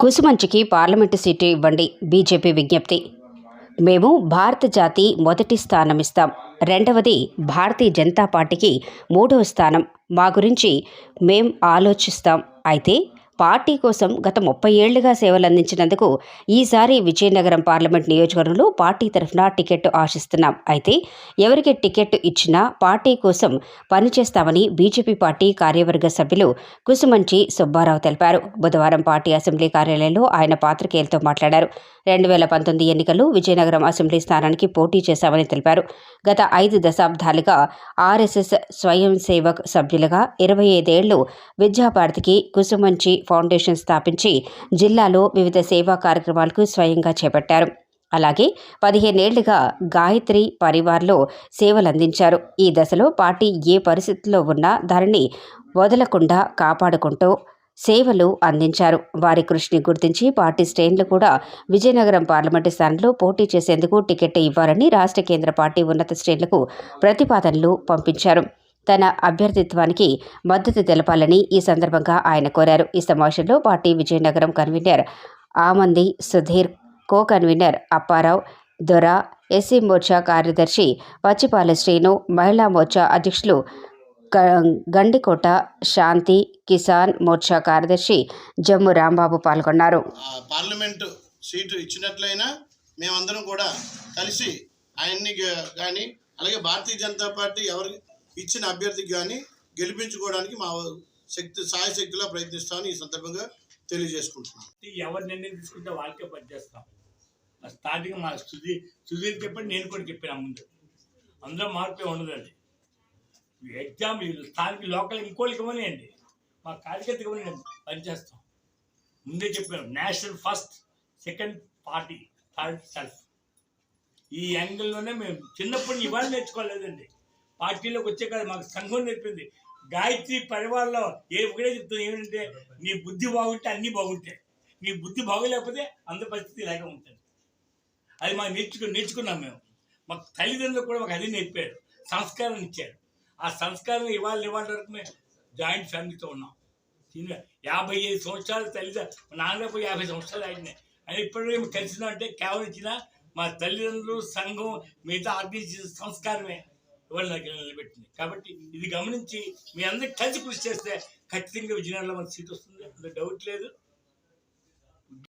కుసుమంచికి parliament seat ఇవ్వండి BJP విజ్ఞప్తి. మేము భారత జాతి మొదటి స్థానం ఇస్తాం. రెండవది భారతీయ జనతా పార్టీకి మూడవ స్థానం. మా గురించి మేం ఆలోచిస్తాం. అయితే పార్టీ కోసం గత ముప్పై ఏళ్ళుగా సేవలు అందించినందుకు ఈసారి విజయనగరం పార్లమెంట్ నియోజకవర్గంలో పార్టీ తరఫున టికెట్ ఆశిస్తున్నాం. అయితే ఎవరికి టికెట్ ఇచ్చినా పార్టీ కోసం పనిచేస్తామని బీజేపీ పార్టీ కార్యవర్గ సభ్యులు కుసుమంచి సుబ్బారావు తెలిపారు. బుధవారం పార్టీ అసెంబ్లీ కార్యాలయంలో ఆయన పాత్రికేయులతో మాట్లాడారు. రెండు వేల పంతొమ్మిది ఎన్నికల్లో విజయనగరం అసెంబ్లీ స్థానానికి పోటీ చేశామని తెలిపారు. గత ఐదు దశాబ్దాలుగా ఆర్ఎస్ఎస్ స్వయం సేవక్ సభ్యులుగా ఇరవై ఐదేళ్ళు విద్యాభారతికి కుసుమంచి ఫౌండేషన్ స్థాపించి జిల్లాలో వివిధ సేవా కార్యక్రమాలకు స్వయంగా చేపట్టారు. అలాగే పదిహేనేళ్ళుగా గాయత్రి పరివార్లో సేవలు అందించారు ఈ దశలో పార్టీ ఏ పరిస్థితిలో ఉన్నా దానిని వదలకుండా కాపాడుకుంటూ సేవలు అందించారు. వారి కృషిని గుర్తించి పార్టీ శ్రేణులు కూడా విజయనగరం పార్లమెంటు స్థానంలో పోటీ చేసేందుకు టికెట్ ఇవ్వాలని రాష్ట్ర కేంద్ర పార్టీ ఉన్నత శ్రేణులకు ప్రతిపాదనలు పంపించారు. తన అభ్యర్థిత్వానికి మద్దతు తెలపాలని ఈ సందర్భంగా ఆయన కోరారు. ఈ సమావేశంలో party Vizianagaram convener ఆమంది Sudhir co convener Apparao Dora SC Morcha కార్యదర్శి పచ్చిపాల శ్రీను మహిళా మోర్చా అధ్యక్షులు గండికోట శాంతి కిసాన్ మోర్చా కార్యదర్శి జమ్ము రాంబాబు పాల్గొన్నారు. పార్లమెంటు సీటు ఇచ్చినట్లయినా మేమందరం కూడా కలిసి ఆయన్ని కానీ అలాగే భారతీయ జనతా పార్టీ ఎవరి ఇచ్చిన అభ్యర్థికి కానీ గెలిపించుకోవడానికి మా శక్తి సాయశక్తిలో ప్రయత్నిస్తామని ఈ సందర్భంగా తెలియజేసుకుంటున్నాను ఎవరు నిర్ణయం తీసుకుంటే వాళ్ళకే పనిచేస్తాం. స్టార్టింగ్ మా సుధీర్ సుధీర్ చెప్పండి నేను కూడా చెప్పాను ముందు. అందులో మార్పే ఉండదండి. ఎగ్జామ్ స్థానిక లోకల్ ఇంకోళ్ళకి ఇవ్వనియండి. మా కార్యకర్త ఇవ్వని పనిచేస్తాం. ముందే చెప్పాను national first second party third self. ఈ యాంగిల్లోనే మేము చిన్నప్పుడు ఇవాళ నేర్చుకోలేదండి. పార్టీలోకి వచ్చే కదా మాకు సంఘం నేర్పింది. గాయత్రి పరివారంలో ఏ ఒకటే చెప్తుంది ఏమంటే నీ బుద్ధి బాగుంటే అన్నీ బాగుంటాయి. నీ బుద్ధి బాగోలేకపోతే అంత పరిస్థితి ఇలాగే ఉంటుంది అది మాకు నేర్చుకు నేర్చుకున్నాం మేము. మాకు తల్లిదండ్రులు కూడా మాకు అది నేర్పారు. సంస్కారం ఇచ్చారు. ఆ సంస్కారం ఇవాళ ఇవాళ వరకు మేము జాయింట్ ఫ్యామిలీతో ఉన్నాం. యాభై ఐదు సంవత్సరాలు తల్లిదండ్రులు మా నాన్నకు యాభై సంవత్సరాలు అయినాయి అని ఇప్పటికీ కలిసినా అంటే కేవలం ఇచ్చిన మా తల్లిదండ్రులు సంఘం మిగతా ఆర్గనైజ్ సంస్కారమే. ఇవాళ నాకు నిలబెట్టింది. కాబట్టి ఇది గమనించి మీ అందరికి కలిసి కృషి చేస్తే ఖచ్చితంగా విజయనగరంలో మనకు సీట్ వస్తుంది. అందులో డౌట్ లేదు.